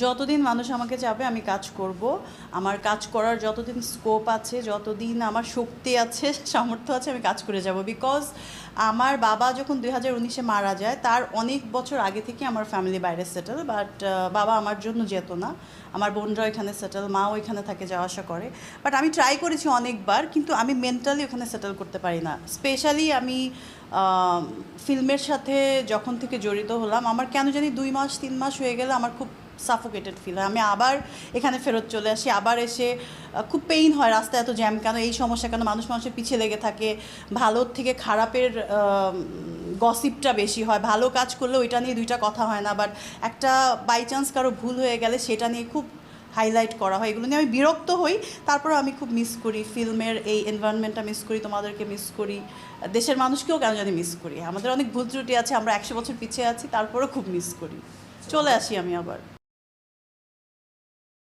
যতদিন মানুষ আমাকে চাবে, আমি কাজ করব। আমার কাজ করার যতদিন স্কোপ আছে, যতদিন আমার শক্তি আছে, সামর্থ্য আছে, আমি কাজ করে যাব। বিকজ আমার বাবা যখন দুই হাজার উনিশে মারা যায়, তার অনেক বছর আগে থেকে আমার ফ্যামিলি বাইরে সেটেল বাট বাবা আমার জন্য যেত না। আমার বোনরা ওইখানে সেটেল মা ওইখানে থাকে, যাওয়া আসা করে। বাট আমি ট্রাই করেছি অনেকবার, কিন্তু আমি মেন্টালি ওখানে সেটেল করতে পারি না। স্পেশালি আমি ফিল্মের সাথে যখন থেকে জড়িত হলাম, আমার কেন জানি দুই মাস, তিন মাস হয়ে গেলে আমার খুব সাফোকেটেড ফিল হয়। আমি আবার এখানে ফেরত চলে আসি, আবার এসে খুব পেইন হয় রাস্তায় এত জ্যাম কেন এই সমস্যা, কেন মানুষ মানুষের পিছিয়ে লেগে থাকে। ভালোর থেকে খারাপের গসিপটা বেশি হয়। ভালো কাজ করলে ওইটা নিয়ে দুইটা কথা হয় না বাট একটা বাই চান্স কারও ভুল হয়ে গেলে সেটা নিয়ে খুব হাইলাইট করা হয়। এগুলো নিয়ে আমি বিরক্ত হই তারপরে আমি খুব মিস করি। ফিল্মের এই এনভায়রনমেন্টটা মিস করি, তোমাদেরকে মিস করি। দেশের মানুষকেও কেন জানি মিস করি। আমাদের অনেক ভুল ত্রুটি আছে, আমরা একশো বছর পিছিয়ে আছি, তারপরেও খুব মিস করি। চলে আসি আমি আবার।